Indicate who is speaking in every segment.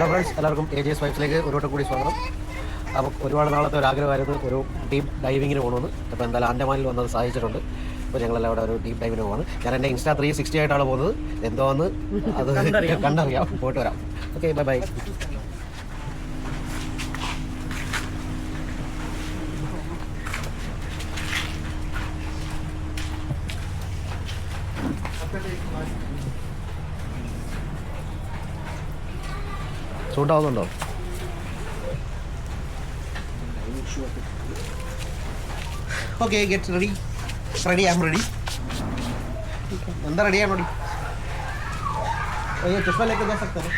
Speaker 1: Hello friends എല്ലാവർക്കും A G S വൈഫിലേക്ക് ഒരു വട്ടം കൂടി സ്വാഗതം. അപ്പോൾ ഒരുപാട് നാളത്തെ ഒരു ആഗ്രഹമായിരുന്നു ഒരു ഡീപ്പ് ഡൈവിങ്ങിന് പോകണമെന്ന്. അപ്പോൾ എന്തായാലും ആൻഡമാനിൽ വന്നത് സാധിച്ചിട്ടുണ്ട് അപ്പോൾ ഞങ്ങളെല്ലാം അവിടെ ഒരു ഡീപ്പ് ഡൈവിന് പോവാണ്. ഞാൻ എന്റെ ഇൻസ്റ്റാ ത്രീ സിക്സ്റ്റി ആയിട്ടാണ് പോകുന്നത്. എന്തോന്ന് അത് കണ്ടറിയാം. പോയിട്ട് വരാം. Okay bye by ചൂണ്ടാവുന്നുണ്ടോ okay get ready ready am ready എന്താ റെഡി ആണോ ये चश्मा लेके जा सकते हो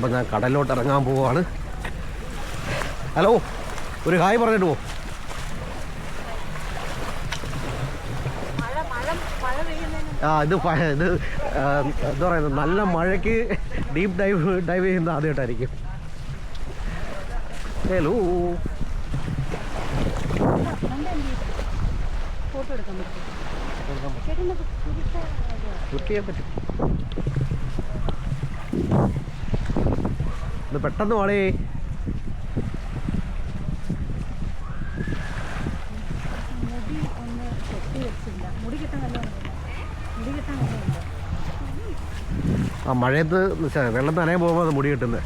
Speaker 1: അപ്പം ഞാൻ കടലിലോട്ട് ഇറങ്ങാൻ പോവാണ്. ഹലോ ഒരു ഹായ് പറഞ്ഞിട്ട് പോ. ആ ഇത് ഇത് എന്താ പറയുന്നത്? നല്ല മഴയ്ക്ക് ഡീപ്പ് ഡൈവ് ഡൈവ് ചെയ്യുന്നത് ആദ്യമായിട്ടായിരിക്കും. ഹലോ.
Speaker 2: എടുക്കാൻ പറ്റും.
Speaker 1: ഇത് പെട്ടെന്ന് വാളേ.
Speaker 2: മുടി ഒന്ന് കെട്ടി വെച്ചില്ല. മുടി കെട്ടാൻ മുടി കെട്ടാൻ
Speaker 1: ആ മഴയത്ത് വെള്ളം നനയാൻ പോകുമ്പോൾ അത് മുടി കിട്ടുന്നത്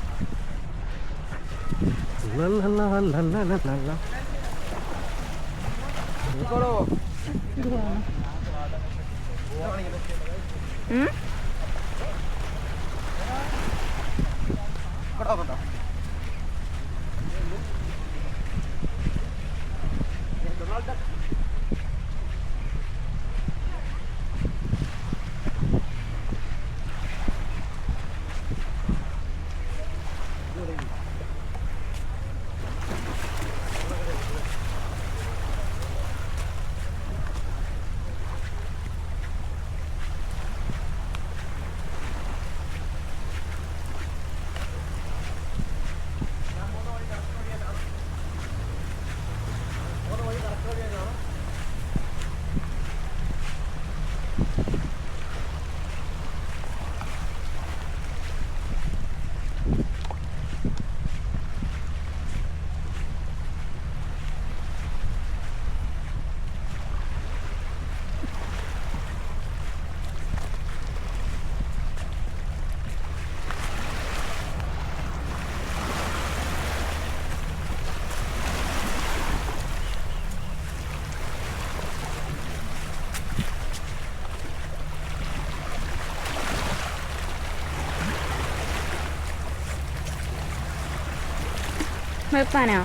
Speaker 2: വെപ്പാനോ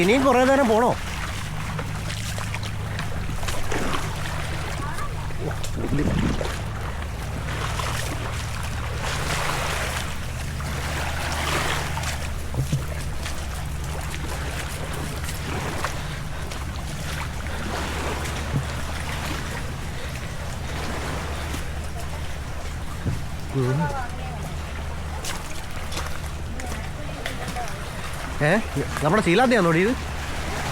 Speaker 1: ഇനിയും കുറേ നേരം പോണോ? ഏ? നമ്മുടെ ചീലാന്തിയാണോ ഇത്?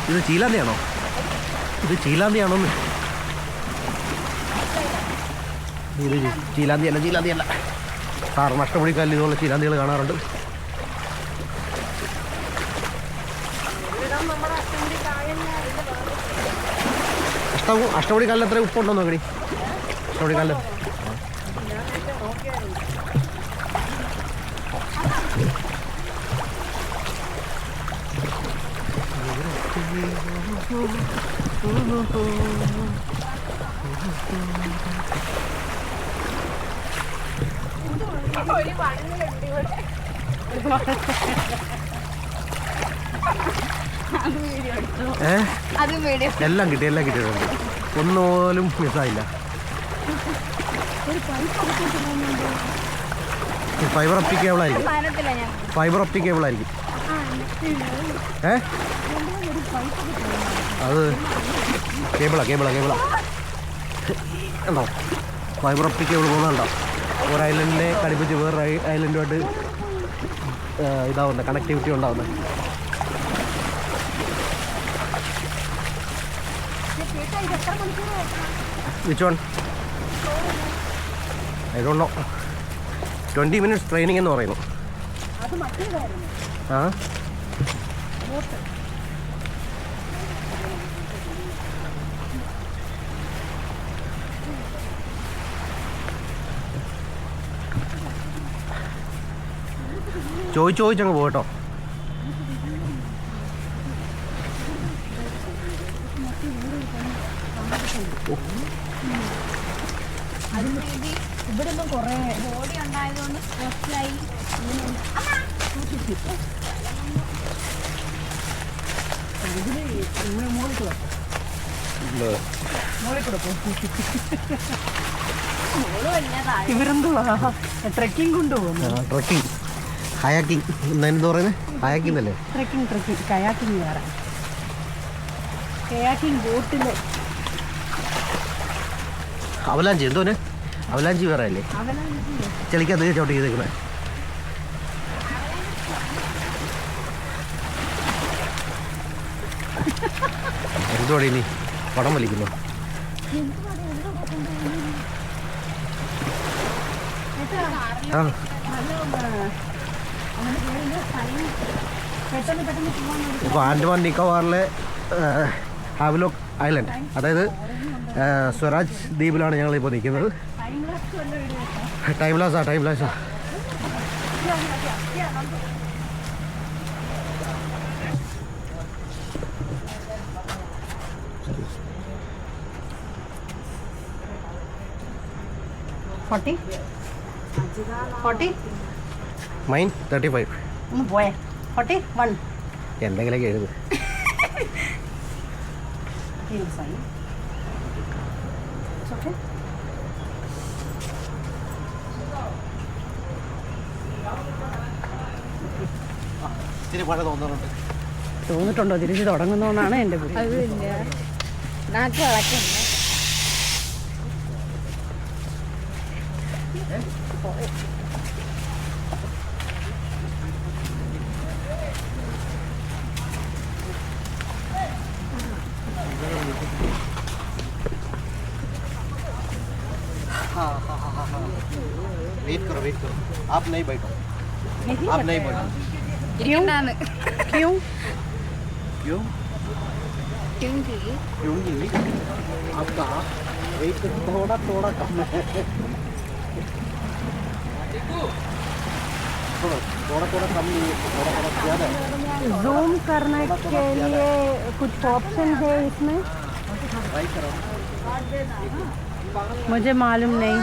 Speaker 1: ഇത് ചീലാന്തിയാണോ ഇത് ചീലാന്തിയാണോന്ന് ഇത് ചീലാന്തി അല്ല ചീലാന്തി അല്ല. സാർ നഷ്ടപൊടിക്കാലിൽ ഇതുപോലെ ചീലാന്തികൾ കാണാറുണ്ട്. അഷ്ട അഷ്ടപൊടിക്കാലിൽ എത്ര ഉപ്പുണ്ടോ നോക്കടി.
Speaker 2: ഇവിടെ അത് വീഡിയോ എടുത്തു
Speaker 1: ഏ
Speaker 2: അത് വീഡിയോ
Speaker 1: എല്ലാം കിട്ടി എല്ലാം കിട്ടിയിട്ടുണ്ട് ഒന്നുപോലും മിസ്സായില്ല. ഫൈബർ ഒപ്റ്റിക് കേബിളായിരിക്കും ഫൈബർ ഒപ്റ്റിക് കേബിളായിരിക്കും ഏ? അത് കേബിളാ കേബിളാ കേബിളാ. ഉണ്ടോ ഫൈബർ ഒപ്റ്റിക് കേബിൾ പോകുന്നുണ്ടോ? ഒരു ഐലൻഡിനെ കടിപ്പിച്ച് വേറൊരു ഐലൻഡുമായിട്ട് ഇതാവുന്നത് കണക്ടിവിറ്റി ഉണ്ടാവുന്നത്
Speaker 2: ട്വന്റി ഇത് എത്ര മണിക്കൂർ
Speaker 1: which one I don't know twenty minutes training എന്ന് പറയുന്നു ആ? ചോദിച്ച് ചോദിച്ചങ്ങ് പോകട്ടോ.
Speaker 2: അതിനുവേണ്ടി ഇവിടെ ഒന്നും കുറേ ബോഡി ഉണ്ടായതുകൊണ്ട് സ്ട്രെസ്സായി
Speaker 3: ഇവരെന്തുവാ ട്രക്കിംഗ് കൊണ്ടുപോകുന്നു
Speaker 1: ട്രക്കിംഗ് ഹയാക്കിംഗ് എന്താ പറയുന്നത്? ഹയാക്കിംഗ് അല്ലേ?
Speaker 3: ട്രക്കിംഗ് ട്രക്കിംഗ് കയാക്കിംഗ് വേറെ. കയാക്കിംഗ് ബോട്ടിൽ
Speaker 1: അവലാഞ്ചി എന്തോന് അവലാഞ്ചി വേറെ അല്ലേ? ചെളിക്കകത്ത് ചവിട്ടി ചെയ്തേക്കുന്നത് എന്തോടെ ഇനി? പടം വലിക്കുന്നു? ആ
Speaker 2: പെട്ടെന്ന് പെട്ടെന്ന് പോകാൻ വേണ്ടി
Speaker 1: ഇപ്പോൾ ആൻഡമാൻ നിക്കോബാറിലെ ഹാവ്ലോക്ക് ഐലൻഡ്. അതായത് സ്വരാജ് ദ്വീപിലാണ് ഞങ്ങളിപ്പോൾ നിൽക്കുന്നത്.
Speaker 2: ടൈം ലാസ് ആ
Speaker 1: ടൈം ലാസാ ലാസാ
Speaker 3: forty? Forty?
Speaker 1: Mine thirty five
Speaker 3: ഒന്ന് പോയേ. ഫോർട്ടി വൺ
Speaker 1: എന്തെങ്കിലുമൊക്കെ എഴുത്.
Speaker 3: തോന്നിട്ടുണ്ടോ? തിരിച്ച് തുടങ്ങുന്നോന്നാണ്
Speaker 2: എന്റെ
Speaker 1: वेट करो वेट करो। आप नहीं बैठो। आप नहीं बैठो।
Speaker 2: क्यों?
Speaker 3: क्यों?
Speaker 1: क्यों?
Speaker 2: क्योंकि
Speaker 1: क्योंकि आपका वेट थोड़ा थोड़ा कम है। थोड़ा थोड़ा कम नहीं है थोड़ा थोड़ा ज़्यादा है।
Speaker 3: जूम करने के लिए कुछ ऑप्शन है इसमें? हाँ।
Speaker 1: ट्राई करो।
Speaker 3: मुझे मालूम नहीं।